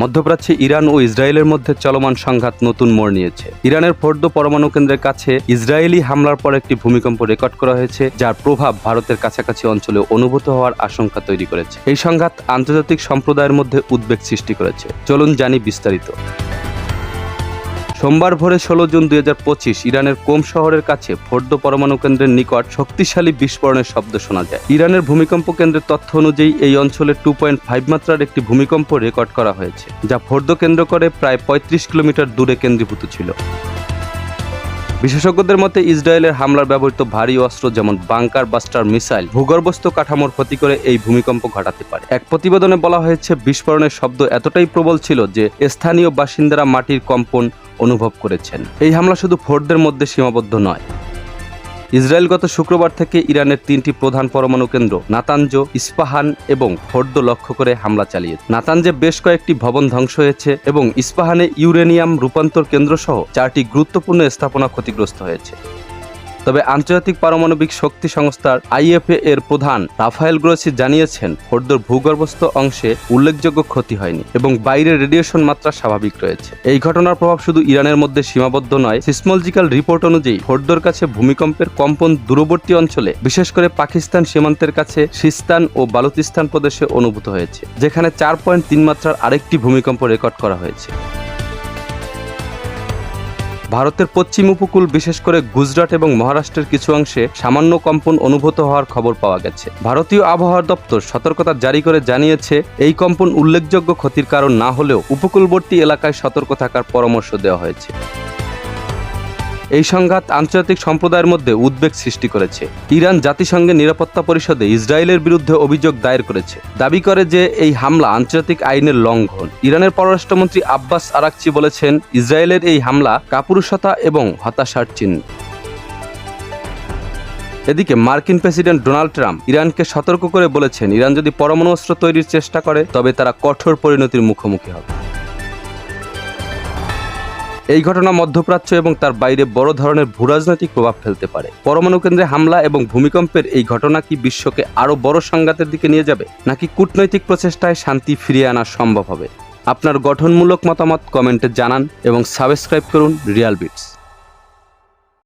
মধ্যপ্রাচ্যে ইরান ও ইসরায়েলের মধ্যে চলমান সংঘাত নতুন মোড় নিয়েছে। ইরানের ফোর্দো পরমাণু কেন্দ্রের কাছে ইসরায়েলি হামলার পর একটি ভূমিকম্প রেকর্ড করা হয়েছে, যার প্রভাব ভারতের কাছাকাছি অঞ্চলে অনুভূত হওয়ার আশঙ্কা তৈরি করেছে। এই সংঘাত আন্তর্জাতিক সম্প্রদায়ের মধ্যে উদ্বেগ সৃষ্টি করেছে। চলুন জানি বিস্তারিত। সোমবার ভোরে ষোলো জুন দুই হাজার পঁচিশ ইরানের কোম শহরের কাছে ফোর্দো পরমাণু কেন্দ্রের নিকট শক্তিশালী বিস্ফোরণের শব্দ শোনা যায়। ইরানের ভূমিকম্প কেন্দ্রের তথ্য অনুযায়ী এই অঞ্চলে টু পয়েন্ট ফাইভ মাত্রার একটি ভূমিকম্প রেকর্ড করা হয়েছে, যা ফোর্দো কেন্দ্র করে প্রায় পঁয়ত্রিশ কিলোমিটার দূরে কেন্দ্রীভূত ছিল। বিশেষজ্ঞদের মতে, ইসরায়েলের হামলার ব্যবহৃত ভারী অস্ত্র যেমন বাংকার বাস্টার মিসাইল, ভূগর্ভস্থ কাঠামোর ক্ষতি করে এই ভূমিকম্প ঘটাতে পারে। এক প্রতিবেদনে বলা হয়েছে, বিস্ফোরণের শব্দ এতটাই প্রবল ছিল যে স্থানীয় বাসিন্দারা মাটির কম্পন অনুভব করেছেন। এই হামলা শুধু ফোর্ডদের মধ্যে সীমাবদ্ধ নয়। ইসরায়েল গত শুক্রবার থেকে ইরানের তিনটি প্রধান পরমাণু কেন্দ্র, নাতানজ, ইস্পাহান এবং ফর্দ লক্ষ্য করে হামলা চালিয়েছে। নাতানজে বেশ কয়েকটি ভবন ধ্বংস হয়েছে এবং ইস্পাহানে ইউরেনিয়াম রূপান্তর কেন্দ্র সহ চারটি গুরুত্বপূর্ণ স্থাপনা ক্ষতিগ্রস্ত হয়েছে। তবে আন্তর্জাতিক পারমাণবিক শক্তি সংস্থার আইএফএ এর প্রধান রাফায়েল গ্রোসি জানিয়েছেন ফোর্দোর ভূগর্ভস্থ অংশে উল্লেখযোগ্য ক্ষতি হয়নি এবং বাইরে রেডিয়েশন মাত্রা স্বাভাবিক রয়েছে। এই ঘটনার প্রভাব শুধু ইরানের মধ্যে সীমাবদ্ধ নয়, সিসমোলজিক্যাল রিপোর্ট অনুযায়ী ফোর্দোর কাছে ভূমিকম্পের কম্পন দূরবর্তী অঞ্চলে, বিশেষ করে পাকিস্তান সীমান্তের কাছে সিস্তান ও বালুচিস্তান প্রদেশে অনুভূত হয়েছে, যেখানে চার পয়েন্ট তিন মাত্রার আরেকটি ভূমিকম্প রেকর্ড করা হয়েছে। ভারতের পশ্চিম উপকূল, বিশেষ করে গুজরাট এবং মহারাষ্ট্রের কিছু অংশে সামান্য কম্পন অনুভূত হওয়ার খবর পাওয়া গেছে। ভারতীয় আবহাওয়া দপ্তর সতর্কতা জারি করে জানিয়েছে, এই কম্পন উল্লেখযোগ্য ক্ষতির কারণ না হলেও উপকূলবর্তী এলাকায় সতর্ক থাকার পরামর্শ দেওয়া হয়েছে। এই সংঘাত আন্তর্জাতিক সম্প্রদায়ের মধ্যে উদ্বেগ সৃষ্টি করেছে। ইরান জাতিসংঘের নিরাপত্তা পরিষদে ইসরায়েলের বিরুদ্ধে অভিযোগ দায়ের করেছে। দাবি করে যে এই হামলা আন্তর্জাতিক আইনের লঙ্ঘন। ইরানের পররাষ্ট্রমন্ত্রী আব্বাস আরাকচি বলেছেন, ইসরায়েলের এই হামলা কাপুরুষতা এবং হতাশার চিহ্ন। এদিকে মার্কিন প্রেসিডেন্ট ডোনাল্ড ট্রাম্প ইরানকে সতর্ক করে বলেছেন, ইরান যদি পরমাণু অস্ত্র তৈরির চেষ্টা করে, তবে তারা কঠোর পরিণতির মুখোমুখি হবে। এই ঘটনা মধ্যপ্রাচ্য এবং তার বাইরে বড় ধরনের ভূরাজনৈতিক প্রভাব ফেলতে পারে। পরমাণু কেন্দ্রে হামলা এবং ভূমিকম্পের এই ঘটনা কি বিশ্বকে আরও বড় সংঘাতের দিকে নিয়ে যাবে, নাকি কূটনৈতিক প্রচেষ্টায় শান্তি ফিরিয়ে আনা সম্ভব হবে? আপনার গঠনমূলক মতামত কমেন্টে জানান এবং সাবস্ক্রাইব করুন রিয়াল বিটস।